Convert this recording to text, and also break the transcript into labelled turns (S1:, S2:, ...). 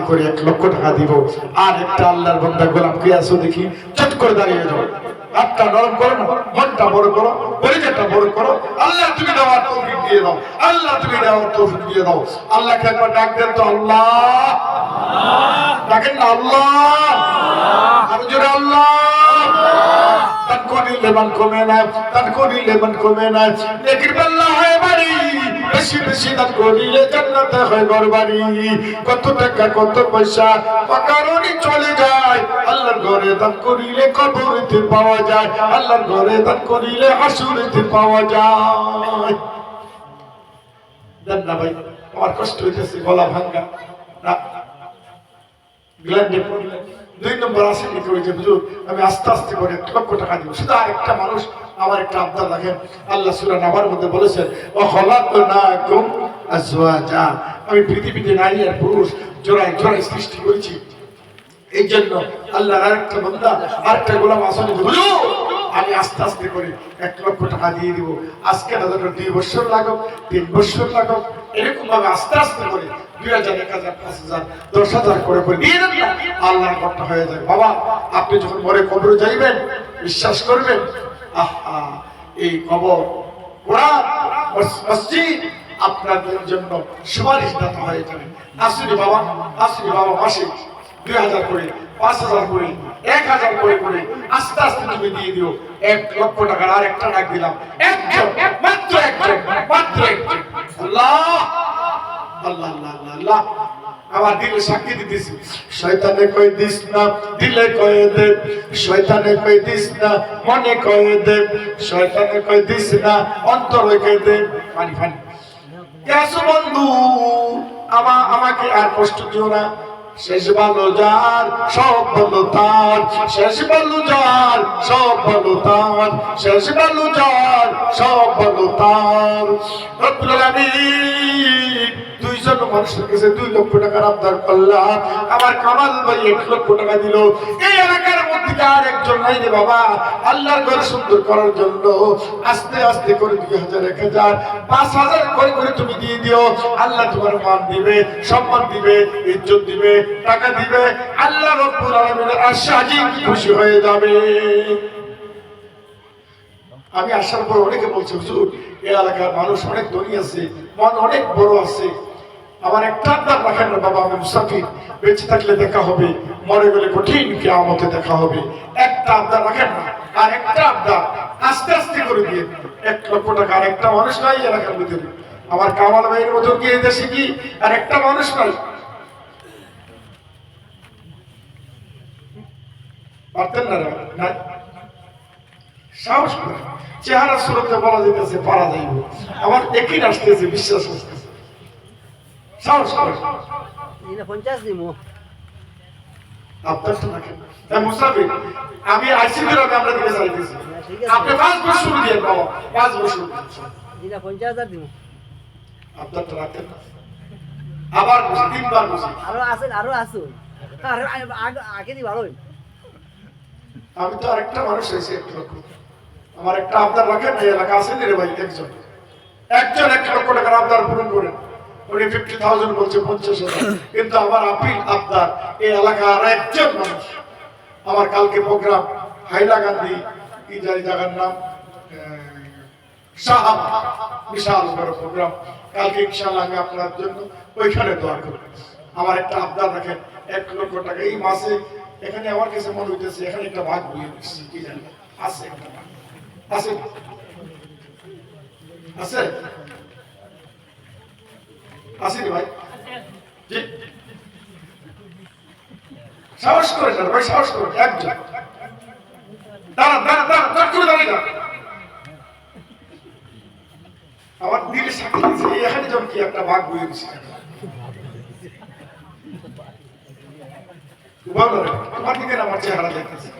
S1: আস্তে করে এক লক্ষ টাকা দিব। আর একটা আল্লাহর বন্ধা গোলাম কে আসো দেখি? চট করে দাঁড়িয়ে যাও। হাতটা নরম করো না, মনটা বড় করো, পরিচয়টা বড় করো। আল্লাহ তুমি দেওয়ার তৌফিক দিয়ে দাও। আল্লাহ তুমি দেওয়ার তৌফিক দিয়ে দাও। আল্লাহকে একবার ডাক দেন তো আল্লাহ। ডাকেন না আল্লাহ। আর জোরে আল্লাহ। তান করিলে মান কমে না তান করিলে মান কমে না নেকির পাল্লা হয় বাড়ি। দান করিলে জান্নাতে হয় ঘর কত টাকা, কত পয়সা পাকারণি চলে যায়। আল্লাহর ঘরে দান করিলে কবরেতে পাওয়া যায়। আল্লাহর ঘরে দান করিলে হাসুরেতে পাওয়া যায়। দেন না ভাই, আমার কষ্ট হইতেছে, গলা ভাঙ্গা। না। গ্ল্যান্ডে পড়লে। দুই নম্বর আসে কি করেছে আমি আস্তে আস্তে করে এক লক্ষ টাকা দিব। শুধু আর একটা মানুষ, আমার একটা আবদার রাখেন। আল্লাহ সুরা নামার মধ্যে বলেছেন ও হলাক না কুম আজওয়াজা। আমি পৃথিবীতে নারী আর পুরুষ জোড়ায় জোড়ায় সৃষ্টি করেছি। এই জন্য আল্লাহ আরেকটা বন্দা, আরেকটা গোলাম আসনে বুঝু আমি আস্তে আস্তে করে এক লক্ষ টাকা দিয়ে দিব। আজকে ধরো দুই বছর লাগুক তিন বছর লাগুক এরকম ভাবে আস্তে আস্তে করে দুই হাজার, এক হাজার, পাঁচ হাজার, দশ হাজার করে করে দিয়ে দেন না আল্লাহর ঘরটা হয়ে যায়। বাবা, আপনি যখন মরে কবরে যাইবেন, বিশ্বাস করবেন, আহা, এই কবর, কোরআন মসজিদ আপনাদের জন্য সুপারিশ দাতা হয়ে যাবে আসুনি বাবা আসুনি বাবা মাসে দুই হাজার করে, পাঁচ হাজার করে, এক হাজার করে করে আস্তে আস্তে তুমি দিয়ে দিও। এক লক্ষ টাকার আর একটা ডাক দিলাম। একজন, মাত্র একজন মাত্র একজন। আল্লাহ! আল্লাহ আল্লাহ আল্লাহ আল্লাহ। আমার দিলে সাক্ষী দিতেছি। শয়তানে কই দিস না, দিলে কয়ে দে। শয়তানে কই দিস না, মনে কয়ে দে। শয়তানে কই দিস না, অন্তরে কয়ে দে। পানি পানি। বন্ধু, আমা, আমাকে আর কষ্ট দিও না। শেষ যার, সব তার। শেষ যার, সব তার। শেষ যার, সব তার। দুইজন দুই লক্ষ টাকার আবদার করলাম আমার কামাল ভাই এক লক্ষ টাকা দিল। এই একজন বাবা, আল্লাহর ঘর সুন্দর করার জন্য আস্তে আস্তে করে দুই হাজার, এক হাজার, পাঁচ হাজার করে করে তুমি দিয়ে দিও। আল্লাহ তোমার মান দিবে, সম্মান দিবে, ইজ্জত দিবে, টাকা দিবে। আল্লাহ রব্বুল আলামিনের আশাজি খুশি হয়ে যাবে। আমি আসার পর অনেকে বলছে, হুজুর এই এলাকার মানুষ অনেক ধনী আছে, মন অনেক বড় আছে আমার একটা আবদার রাখেন না বাবা আমি মুসাফির বেঁচে থাকলে দেখা হবে, মরে গেলে কঠিন কেয়ামতে দেখা হবে। একটা আবদার রাখেন না, আর একটা আবদার আস্তে আস্তে করে দিয়ে এক লক্ষ টাকা, আর একটা মানুষ নাই এলাকার ভিতরে। আমার কামাল ভাইয়ের মতন কি দেশে কি আর একটা মানুষ নাই? পারতেন না? নাই? সাহস করে। চেহারা সুরতে বলা যেতেছে, পারা যাইব। আমার একই আসতেছে বিশ্বাস আসতেছে সাহস করে।
S2: দিনে পঞ্চাশ দিমু।
S1: আপনার তো থাকে হ্যাঁ মুসাফির আমি আইসি দিলাম আমরা দিকে চাইতেছি আপনি পাঁচ বছর দিয়ে বাবা পাঁচ বছর
S2: দিনে। পঞ্চাশ হাজার দিমু।
S1: আপনার তো আবার বসে তিনবার বসে।
S2: আরও আছেন আরও আসুন আরও আগে- আগে দি ভালোই।
S1: আমি তো আরেকটা মানুষ হয়েছি একটু লক্ষ্য আমার একটা আবদার রাখেন এই এলাকা আছে রে ভাই একজন। একজন এক লক্ষ টাকার আবদার পূরণ করেন। উনি ফিফটি থাউজেন্ড বলছে, পঞ্চাশ কিন্তু আমার আপিল, আবদার, এই এলাকার একজন মানুষ। আমার কালকে প্রোগ্রাম, হাইলা গান্ধী, কি জানি জায়গার নাম সাহাব, বিশাল বড় প্রোগ্রাম। কালকে ইনশাল্লাহ আমি আপনার জন্য ওইখানে দোয়া করব। আমার একটা আবদার রাখেন, এক লক্ষ টাকা। এই মাসে এখানে আমার কাছে মনে হইতেছে, এখানে একটা ভাগ বুঝে দিচ্ছি, কি জানি। আছে। আছে? আছে? রে ভাই? সাহস ভাই, সাহস একজন। আমার এখানে কি একটা ভাগ বয়ে আমার চেহারা দেখতেছে।